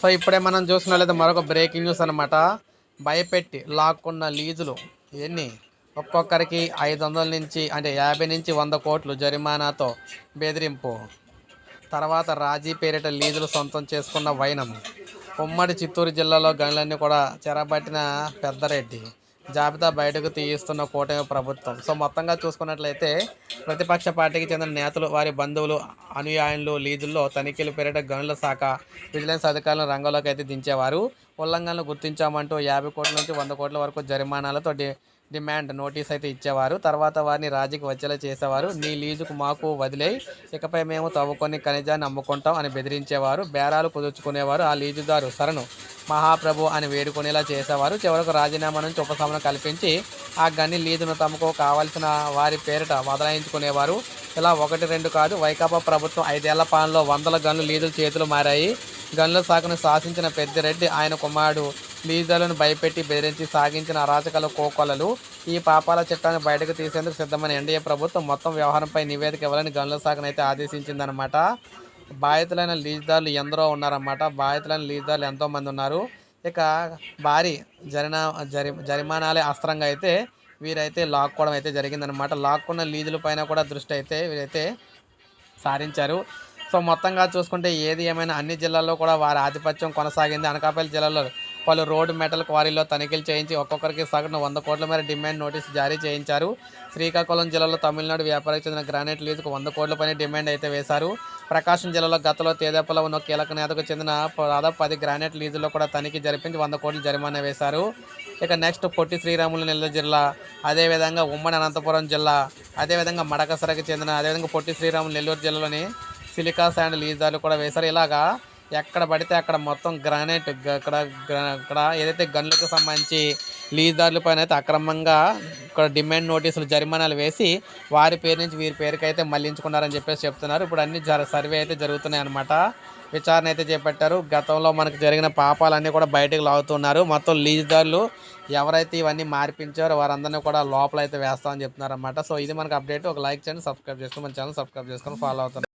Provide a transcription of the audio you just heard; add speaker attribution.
Speaker 1: So ఇప్పుడే మనం చూసినట్లయితే మరొక బ్రేకింగ్ న్యూస్ అనమాట భయపెట్టి లాక్కున్న లీజులు ఎన్ని? ఒక్కొక్కరికి ఐదు వందల నుంచి అంటే యాభై నుంచి వంద కోట్లు జరిమానాతో బెదిరింపు. తర్వాత రాజీ పేరిట లీజులు సొంతం చేసుకున్న వైనం. ఉమ్మడి చిత్తూరు జిల్లాలో గనులన్నీ కూడా చెరబట్టిన పెద్దరెడ్డి. జాబితా బయటకు తీయిస్తున్న కూటమి ప్రభుత్వం. సో మొత్తంగా చూసుకున్నట్లయితే ప్రతిపక్ష పార్టీకి చెందిన నేతలు వారి బంధువులు అనుయాయులు లీజుల్లో తనిఖీలు పేరిట గనుల శాఖ విజిలెన్స్ అధికారులను రంగంలోకి అయితే దించేవారు. ఉల్లంఘనలు గుర్తించామంటూ యాభై కోట్ల నుంచి వంద కోట్ల వరకు జరిమానాలతో డి డిమాండ్ నోటీస్ అయితే ఇచ్చేవారు. తర్వాత వారిని రాజీకి వచ్చేలా చేసేవారు. నీ లీజుకు మాకు వదిలే ఇకపై మేము తవ్వుకొని ఖనిజాన్ని అమ్ముకుంటాం అని బెదిరించేవారు. బేరాలు కుదుర్చుకునేవారు. ఆ లీజుదారు సరను మహాప్రభు అని వేడుకునేలా చేసేవారు. చివరకు రాజీనామా నుంచి ఉపశమనం కల్పించి ఆ గని లీజును తమకు కావలసిన వారి పేరిట బదలాయించుకునేవారు ఇలా ఒకటి రెండు కాదు వైకాపా ప్రభుత్వం ఐదేళ్ళ పాలనలో వందల గన్లు లీజుల చేతులు మారాయి. గన్ల శాఖను శాసించిన పెద్దిరెడ్డి ఆయన కుమారుడు లీజులను భయపెట్టి బెదిరించి సాగించిన అరాచకాల కోకొలలు ఈ పాపాల చట్టాన్ని బయటకు తీసేందుకు సిద్ధమైన ఎన్డీఏ ప్రభుత్వం మొత్తం వ్యవహారంపై నివేదిక ఇవ్వాలని గనుల శాఖను అయితే ఆదేశించిందనమాట బాధితులైన లీజుదారులు ఎందరో ఉన్నారన్నమాట. బాధితులైన లీజుదారులు ఎంతోమంది ఉన్నారు. ఇక భారీ జరినా జరి జరిమానాలే అస్త్రంగా అయితే వీరైతే లాక్కోవడం అయితే జరిగిందనమాట లాక్కున్న లీజుల పైన కూడా దృష్టి అయితే వీరైతే సారించారు. సో మొత్తంగా చూసుకుంటే ఏది ఏమైనా అన్ని జిల్లాల్లో కూడా వారి ఆధిపత్యం కొనసాగింది. అనకాపల్లి జిల్లాలో పలు రోడ్డు మెటల్ క్వారీలో తనిఖీలు చేయించి ఒక్కొక్కరికి సగటున వంద కోట్ల మేర డిమాండ్ నోటీసు జారీ చేయించారు. శ్రీకాకుళం జిల్లాలో తమిళనాడు వ్యాపారికి చెందిన గ్రానైట్ లీజుకు వంద కోట్ల పైన డిమాండ్ అయితే వేశారు. ప్రకాశం జిల్లాలో గతంలో తేదేపలో ఉన్న కీలక నేతకు చెందిన దాదాపు పది గ్రానైట్ లీజుల్లో కూడా తనిఖీ జరిపించి వంద కోట్ల జరిమానా వేశారు. ఇక నెక్స్ట్ పొట్టి శ్రీరాములు నెల్లూరు జిల్లా అదేవిధంగా ఉమ్మడి అనంతపురం జిల్లా అదేవిధంగా మడకసరకి చెందిన అదేవిధంగా పొట్టి శ్రీరాములు నెల్లూరు జిల్లాలోని సిలికా శాండ్ లీజాలు కూడా వేశారు. ఇలాగా ఎక్కడ పడితే అక్కడ మొత్తం గ్రానైట్ అక్కడ ఇక్కడ ఇక్కడ ఏదైతే గన్లకు సంబంధించి లీజుదారుల పైన అయితే అక్రమంగా ఇక్కడ డిమాండ్ నోటీసులు జరిమానాలు వేసి వారి పేరు నుంచి వీరి పేరుకి అయితే మళ్ళించుకున్నారని చెప్పేసి చెప్తున్నారు. ఇప్పుడు అన్ని సర్వే అయితే జరుగుతున్నాయి అనమాట విచారణ అయితే చేపట్టారు. గతంలో మనకు జరిగిన పాపాలన్నీ కూడా బయటకు లాగుతున్నారు. మొత్తం లీజుదారులు ఎవరైతే ఇవన్నీ మార్పించారో వారందరినీ కూడా లోపల అయితే వేస్తామని చెప్తున్నారు అనమాట సో ఇది మనకు అప్డేట్. ఒక లైక్ చేయండి సబ్స్క్రైబ్ చేసుకుని మన ఛానల్ సబ్స్క్రైబ్ చేసుకొని ఫాలో అవుతాను